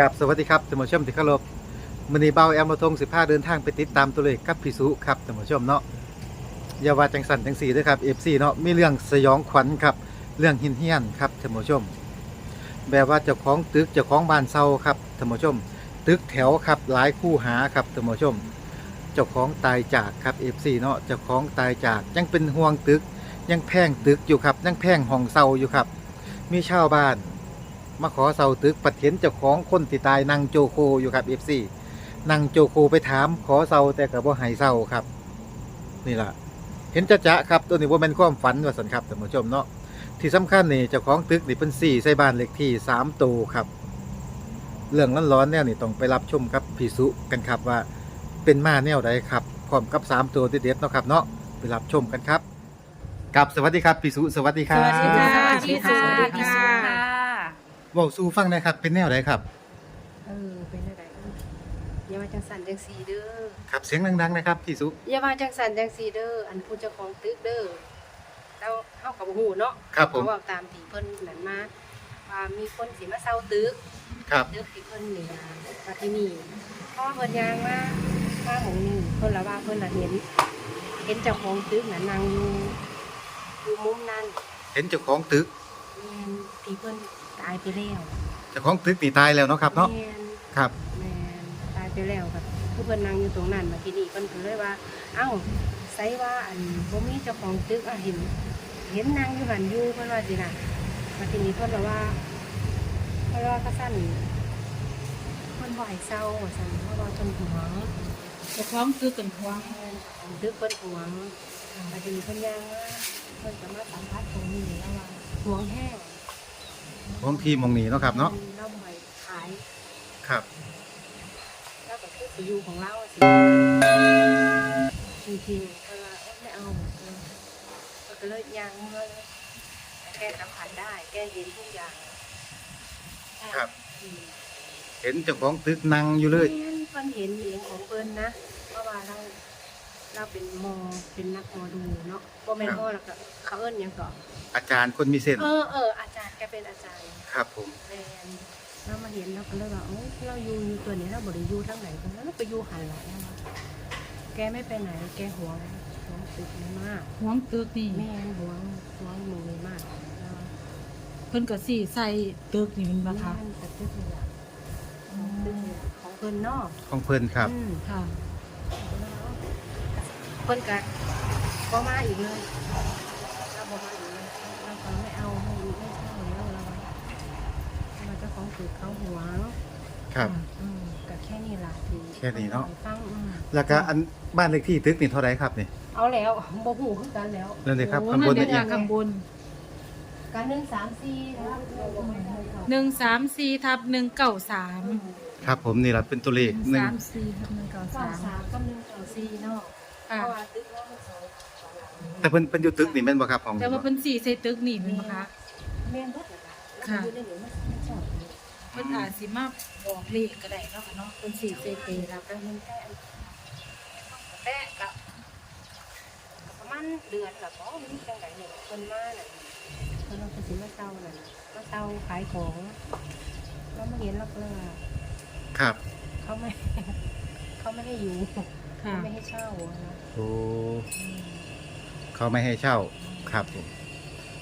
กับสวัสดีครับท่านผู้ชมที่เคารพมื้อนี้เบาแอมมาทง15เดินทางไปติดตามตัวเลขกับพี่สุครับท่านผู้ชมเนาะอย่าว่าจังสันจังสีด้วยครับ FC เนาะมีเรื่องสยองขวัญครับเรื่องหินเฮียนครับท่านผู้ชม แบบว่าเจ้าของตึกเจ้าของบ้านเซาครับท่านผู้ชม ตึกแถวครับหลายคู่หาครับท่านผู้ชม เจ้าของตายจากครับ FC เนาะเจ้าของตายจากยังเป็นห่วงตึก ยังแพงตึกอยู่ครับยังแพงห้องเซาอยู่ครับ มีชาวบ้าน มาขอเสาตึกปัดเห็นเจ้าของคนที่ตายนั่งโจโคอยู่ครับเอฟซีนั่งโจโคไปถามขอเสาแต่กับว่าหายเสาครับ นี่ล่ะเห็นจะจะครับตัวนี้ว่าเป็นความฝันว่าสันครับท่านผู้ชมเนาะที่สำคัญนี่เจ้าของตึกนี่เป็นสี่ใส่บ้านเลขที่สามตูครับเรื่องร้อนๆเนี่ยนี่ต้องไปรับชมครับพี่สุกันครับว่าเป็นมาแนวใดครับพร้อมกับสามตัวเด็ดๆเนาะครับเนาะไปรับชมกันครับกับสวัสดีครับพี่สุสวัสดีครับสวัสดีค่ะพี่สุสวัสดีค่ะ เว่าสู้ฟังหนะครับ เป็นแนวไหนครับ เออเป็นอะไรเอออย่ามาจังสันจังสีเด้อครับเสียงดังๆนะครับพี่สุอย่ามาจังสันจังสีเด้ออันผู้เจ้าของตึกเด้อเราเฮากับหูเนาะครับผมเขาบอกตามที่เพิ่นนั่นมาว่ามีคนสิมาเซาตึกครับตึกที่เพิ่นนี่นะมาที่นี่เพราะว่าเพิ่นยางมามาหมองนี่เพิ่นละว่าเพิ่นน่ะเห็น เห็นเจ้าของตึกน่ะนั่งอยู่อยู่มุมนั้น เห็นเจ้าของตึก แม่นที่เพิ่นตายไปแล้วเจ้าของตึกนี่ตายแล้วเนาะครับเนาะแม่นครับ แม่นตายไปแล้วครับผู้เพิ่นนั่งอยู่ตรงนั้นมาที่นี่เพิ่นก็เลยว่า เอ้าไสว่าอันบ่มีเจ้าของตึกอะเห็น เห็นนางอยู่หันอยู่เพิ่นว่าสิน่ะมาที่นี่เพิ่นก็ว่าเพิ่นว่าก็สั่นเพิ่นบ่ให้เศร้าว่าซั่นเพราะว่าเพิ่นหวงจะคล้องคือกันควงแม่นเจ้าของตึกเพิ่นหวงมาที่นี่เพิ่นย่างมาเพิ่นก็มาสัมภาษณ์ตรงนี้แล้วว่า หวงแห้งของทีมองนี้เนาะครับเนาะเราบ่ให้ขายครับ แล้วก็คือไปอยู่ของเราสิจริงๆเออไม่เอาเออก็เลยยังเมื่อเลยแกสัมผัสได้ แกเห็นทุกอย่างครับ อืม เห็นเจ้าของตึกนั่งอยู่เลย แม่นเพิ่นเห็นเองของเพิ่นนะ เพราะว่าเรา เราเป็นหมอเป็นนักหมอดูเนาะบ่แม่นหมอแล้วก็เขาเอิ้นหยังก็อาจารย์คนมีเส้นเออเอออาจารย์แกเป็นอาจารย์ครับผมแม่นเรามาเห็นเราก็เลยว่าโอ้ยเราอยู่อยู่ตัวนี้เราบ่ได้อยู่ทางไหนกันแล้วเราไปอยู่หันหลังแกไม่ไปไหน แกหวงหวงตึกนี้มากหวงตึกนี่แม่หวงหวงหมู่นี้มากแล้วเพิ่นก็สี่ใส่ตึกนี่แมันบ่คะบ้านกับตึกนี่ล่ะของตึกนี่ล่ะของเพิ่นเนอกของเพิ่นครับค่ะ เพิ่นก็บ่มาอีกเลยเราบ่มาอีกเลยเราก็ไม่เอาไม่ไม่เช่าแล้วเราเราเจ้าของตึกเขาหวงครับ อืมก็แค่นี้ล่ะที่แค่นี้เนาะ ฟังอืมแล้วก็อันบ้านเลขที่ตึกนี่เท่าไหรครับนี่เอาแล้วบ่ฮู้คือกันแล้ว นั่นเลยครับโอ้ข้างบนนั่นี่นเอเองงข้างบนการหนึ่งสามสี่นะครับหนึ่งสามสี่ทับหนึ่งเก้าสามครับ ผมนี่แหละเป็นตัวเลขหนึ่งสามสี่ทับหนึ่งเก้าเก้าสามสามกับหนึ่งเก้าสี่เนาะ เพค่ะราะว่าตึกว่ามันสองสองหลังแต่เพิ่นเป็นอยู่ตึกนี่แม่นบ่ครับของแต่ว่าเพิ่นสี่ใส่ตึกนี่แมันบ่คะ แม่นเบิดเลยค่ะค่ะแล้วอยู่ในนี้มันมันชอบอยู่เพิ่นอาจสิมาบอกเลขก็ได้เนาะค่ะเนาะคนสี่เซเปแล้วก็มันแต้มแต้กับประมาณเดือนละก็มีจังไดเนี่ยคนมาน่ะคนเราเป็นสิมาเต้าน่ะมาเต้าขายของแล้วมาเห็นแล้วก็เลยว่าครับ เขาไม่ เขาไม่ให้อยู่ ค่ะเขาไม่ให้เช่าอะนะโอ้เขาไม่ให้เช่าครับผม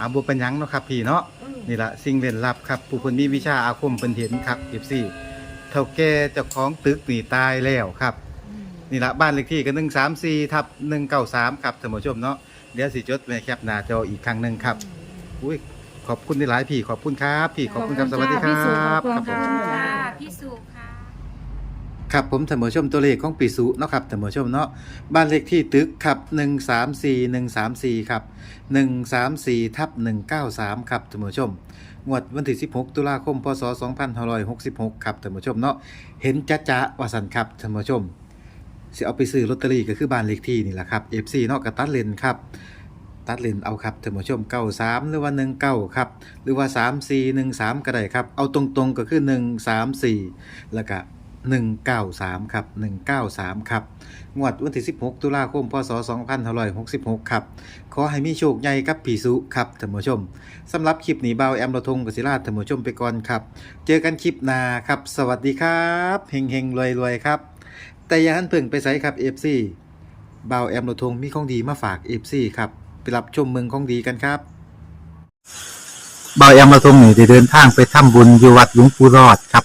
อาบุเป็นหยังเนาะครับพี่เนาะ อืมนี่ละสิ่งเล่นลับครับ ผู้คนมีวิชาอาคมเป็นเห็นครับ FC เท่าแก่เจ้าของตึกนี่ตายแล้วครับ อืมนี่ละบ้านเลขที่ก็134ทับ193ครับท่านผู้ชมเนาะเดี๋ยวสิจดไว้แคปหน้าจออีกครั้งหนึ่งครับอุ้ยขอบคุณที่หลายพี่ขอบคุณครับ พี่ขอบคุณครับสวัสดีครัพี่สุขบอบคุณครับผมค่ะพี่สุค่ะ ครับผมท่านผู้ชมตัวเลขของปีสุเนาะครับท่านผู้ชมเนาะบ้านเลขที่ตึกครับ134 134ครับ134ทับ193ครับท่านผู้ชมงวดวันที่ 16 ตุลาคม พศ 2566 ครับท่านผู้ชมเนาะเห็นจะจะว่าสันครับท่านผู้ชมสิเอาไปซื้อลอตเตอรี่ก็คือบ้านเลขที่นี่แหละครับ FC เนาะกับตัดเลนครับตัดเลนเอาครับท่านผู้ชม93หรือว่า19ครับหรือว่า3413ก็ได้ครับ เอาตรงๆก็คือ134แล้วก็ 193ครับ193ครับงวดวันที่ 16 ตุลาคมพศ2566ครับขอให้มีโชคใหญ่กับผีสุครับท่านผู้ชมสำหรับคลิปหนีเบาแอมระทงกศิราท่านผู้ชมไปก่อนครับ เจอกันคลิปหน้าครับ สวัสดีครับเฮงเฮงรวยรวยครับ แต่อย่าหันเพิ่งไปใส่ครับ FC เบาแอมระทงมีของดีมาฝาก FC ครับไปรับชมเมืองของดีกันครับเบาแอมมาทงนี่ได้เดินทางไปทำบุญอยู่วัดหลวงปู่รอดครับ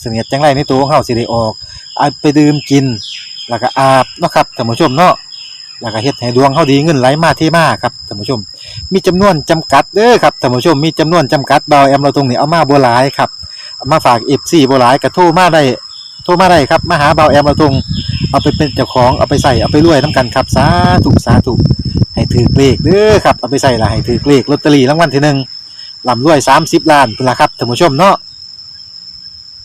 เสนียดจังไรในตัวของเฮาสิได้ออกเอาไปดื่มกิน แล้วก็อาบเนาะครับท่านผู้ชมเนาะแล้วก็เฮ็ดให้ดวงเฮาดีเงินไหลมาเทมาครับท่านผู้ชม มีจำนวนจำกัดเด้อครับท่านผู้ชมมีจำนวนจำกัดเบาแอมเราตรงนี้เอามาบ่หลายครับมาฝาก FC บ่หลายก็โทรมาได้โทรมาได้ครับมาหาเบาแอมเราตรงเอาไปเป็นเจ้าของเอาไปใส่เอาไปรวยนํกันครับสาธุสาธุให้ถือเลขเด้อครับเอาไปใส่ละให้ถือเลขลอตเตอรี่รางวัลที่หนึ่งลำรวย 30 ล้านพุ่นละครับท่านผู้ชมเนาะ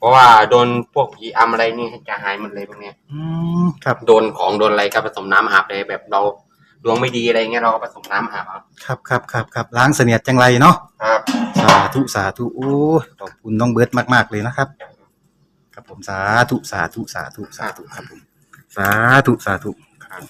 เพราะว่าโดนพวกผีอำอะไรนี่จะหายหมดเลยพวกเนี้ยอืมครับโดนของโดนอะไรก็ผสมน้ำอาบเลยแบบเราดวงไม่ดีอะไรเงี้ยเราก็ผสมน้ำอาบเอาครับครับครับครับล้างเสนียดจังไรเนาะครับ สาธุสาธุโอ้ยขอบคุณน้องเบิร์ตมาก ๆ เลยนะครับ ครับผมสาธุสาธุสาธุสาธุครับผมสาธุสาธุครับ